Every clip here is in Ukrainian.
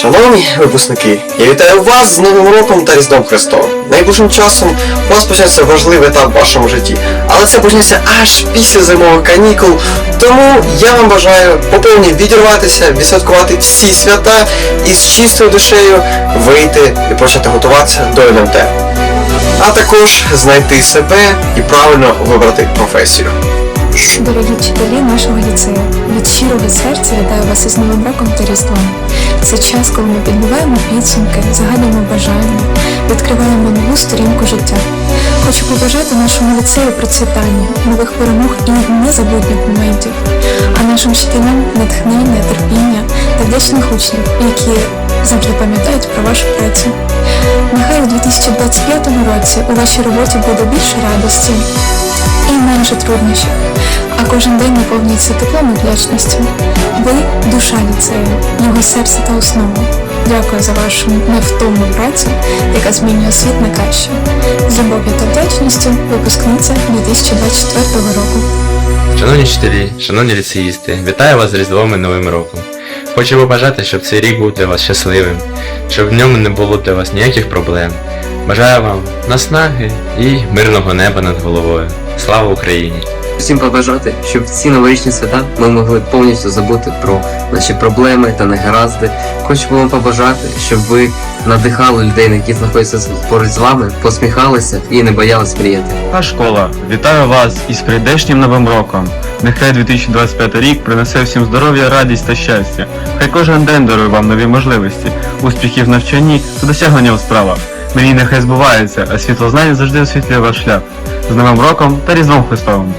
Шановні випускники, я вітаю вас з Новим роком та Різдвом Христовим. Найближчим часом у вас почнеться важливий етап в вашому житті, але це почнеться аж після зимових канікул. Тому я вам бажаю поповні відірватися, відсвяткувати всі свята і з чистою душею вийти і почати готуватися до НМТ. А також знайти себе і правильно вибрати професію. Дорогі вчителі нашого ліцею, від щирого серця вітаю вас із Новим роком та Різдвом. Це час, коли ми підбиваємо підсумки, загадуємо бажання, відкриваємо нову сторінку життя. Хочу побажати нашому ліцею процвітання, нових перемог і незабутніх моментів, а нашим вчителям натхнення, терпіння та вдячних учнів, які завжди пам'ятають про вашу працю. Нехай у 2025 році у вашій роботі буде більше радості, і менше труднощів, а кожен день наповнюється теплом і вдячністю. Ви душа ліцею, його серце та основа. Дякую за вашу невтомну працю, яка змінює світ на краще. З любов'ю та вдячністю випускниця 2024 року. Шановні вчителі, шановні ліцеїсти, вітаю вас з Різдвом і Новим роком. Хочу побажати, щоб цей рік був для вас щасливим, щоб в ньому не було для вас ніяких проблем. Бажаю вам наснаги і мирного неба над головою. Слава Україні! Всім побажати, щоб в ці новорічні свята ми могли повністю забути про наші проблеми та негаразди. Хочу вам побажати, щоб ви надихали людей, які знаходяться поруч з вами, посміхалися і не боялись мріяти. Та школа, вітаю вас із прийдешнім новим роком. Нехай 2025 рік принесе всім здоров'я, радість та щастя. Хай кожен день дарує вам нові можливості, успіхів в навчанні та досягнення у справах. Мрії нехай збуваються, а світло знань завжди освітлює ваш шлях. З Новим роком та Різдвом Христовим!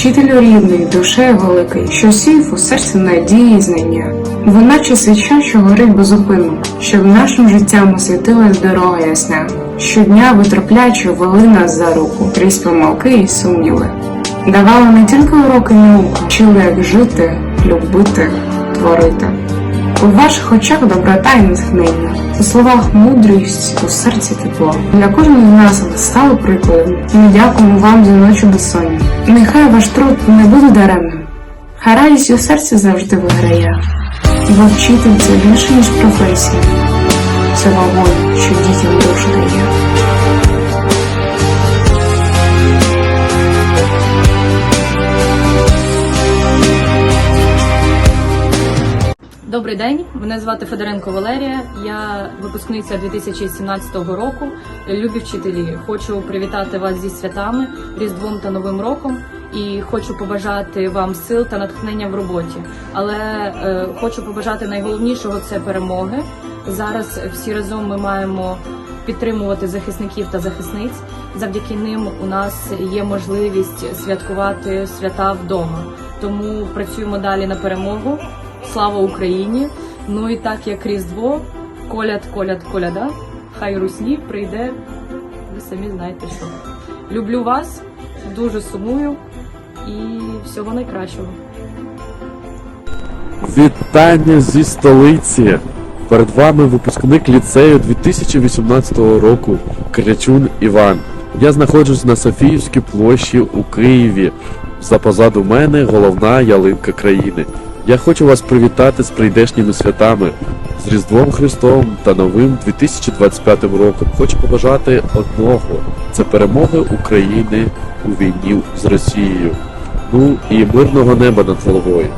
Вчителю рідний, душею великий, що сів у серці надії і знання. Ви наче свіча, що горить безупинно, щоб нашим життям освітилась дорога ясна. Щодня витерпляче вели нас за руку, крізь помилки і сумніви. Давали не тільки уроки науки, вчили, як жити, любити, творити. У ваших очах доброта і натхнення, у словах мудрість, у серці тепло. Для кожного з нас ви стали прикладом. Ми дякуємо вам за ночі безсоння. Нехай ваш труд не буде даремним. Хай радість у серці завжди виграє. Бо вчитель це більше, ніж професія. Це вогонь, що дітям душу дає. Добрий день, мене звати Федоренко Валерія. Я випускниця 2017 року. Любі вчителі. Хочу привітати вас зі святами, Різдвом та Новим роком. І хочу побажати вам сил та натхнення в роботі. Але е, хочу побажати найголовнішого це перемоги. Зараз всі разом ми маємо підтримувати захисників та захисниць. Завдяки ним у нас є можливість святкувати свята вдома. Тому працюємо далі на перемогу. Слава Україні! Ну і так як Різдво, коляд, коляд, коляда, хай руслі прийде. Ви самі знаєте що. Люблю вас, дуже сумую і всього найкращого. Вітання зі столиці! Перед вами випускник ліцею 2018 року Крячун Іван. Я знаходжусь на Софіївській площі у Києві. За позаду мене головна ялинка країни. Я хочу вас привітати з прийдешніми святами, з Різдвом Христовим та новим 2025 роком. Хочу побажати одного це перемоги України у війні з Росією. Ну і мирного неба над головою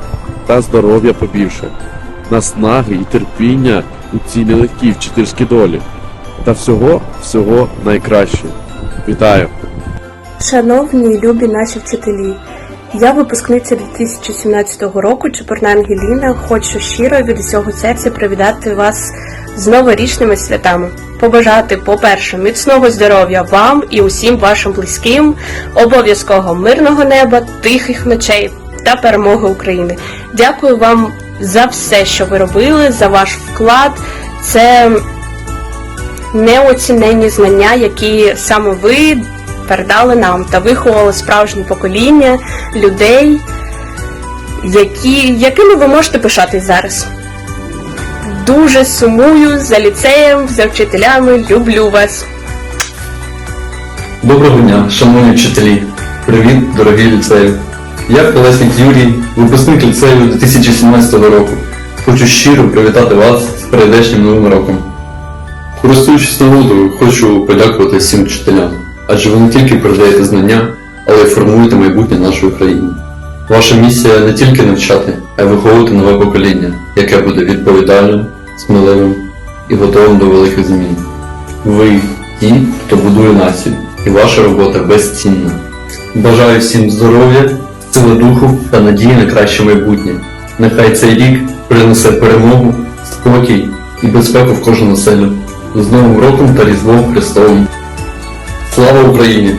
та здоров'я побільше, наснаги і терпіння у цій нелегкій вчительській долі. Та всього, всього найкраще. Вітаю! Шановні і любі наші вчителі, я випускниця 2017 року, Чепурна Ангеліна. Хочу щиро від усього серця привітати вас з новорічними святами. Побажати, по-перше, міцного здоров'я вам і усім вашим близьким, обов'язкового мирного неба, тихих ночей та перемоги України. Дякую вам за все, що ви робили, за ваш вклад. Це неоціненні знання, які саме ви передали нам та виховали справжнє покоління людей, які, якими ви можете пишатись зараз. Дуже сумую за ліцеєм, за вчителями, люблю вас. Доброго дня, шановні вчителі! Привіт, дорогі ліцею! Я Колесник Юрій, випускник ліцею 2017 року. хочу щиро привітати вас з прийдешнім новим роком. Користуючись нагодою, хочу подякувати всім вчителям, адже ви не тільки передаєте знання, але й формуєте майбутнє нашої країни. Ваша місія не тільки навчати, а й виховувати нове покоління, яке буде відповідальним, сміливим і готовим до великих змін. Ви ті, хто будує націю, і ваша робота безцінна. Бажаю всім здоров'я, сили духу та надії на краще майбутнє. Нехай цей рік принесе перемогу, спокій і безпеку в кожну оселю. З Новим роком та Різдвом Христовим! Слава Україні!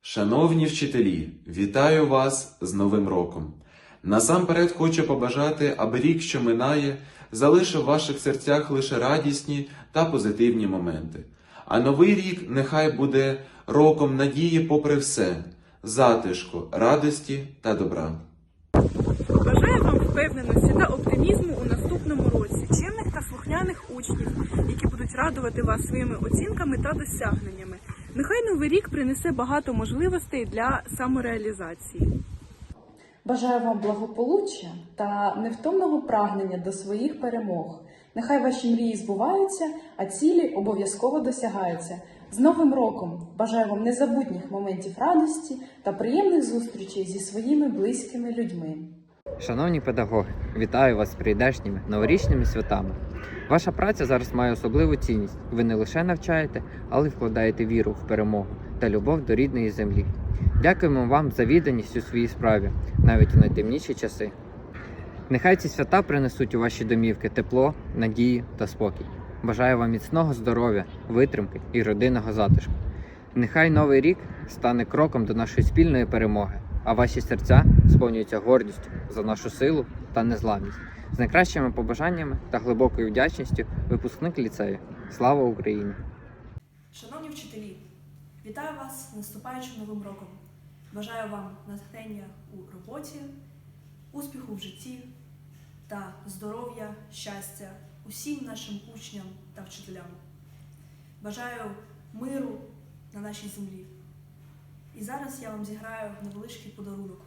Шановні вчителі, вітаю вас з Новим роком. Насамперед хочу побажати, аби рік, що минає, залишив в ваших серцях лише радісні та позитивні моменти. А новий рік нехай буде роком надії попри все, затишку, радості та добра. Бажаю вам впевненості та оптимізму у та слухняних учнів, які будуть радувати вас своїми оцінками та досягненнями. Нехай новий рік принесе багато можливостей для самореалізації. Бажаю вам благополуччя та невтомного прагнення до своїх перемог. Нехай ваші мрії збуваються, а цілі обов'язково досягаються. З Новим роком бажаю вам незабутніх моментів радості та приємних зустрічей зі своїми близькими людьми. Шановні педагоги, вітаю вас з прийдешніми новорічними святами. Ваша праця зараз має особливу цінність. Ви не лише навчаєте, але й вкладаєте віру в перемогу та любов до рідної землі. Дякуємо вам за відданість у своїй справі, навіть у найтемніші часи. Нехай ці свята принесуть у ваші домівки тепло, надію та спокій. Бажаю вам міцного здоров'я, витримки і родинного затишку. Нехай новий рік стане кроком до нашої спільної перемоги, а ваші серця сповнюються гордістю за нашу силу та незламність. З найкращими побажаннями та глибокою вдячністю випускник ліцею. Слава Україні! Шановні вчителі, вітаю вас з наступаючим новим роком. Бажаю вам натхнення у роботі, успіху в житті та здоров'я, щастя усім нашим учням та вчителям. Бажаю миру на нашій землі. І зараз я вам зіграю невеличкий подарунок.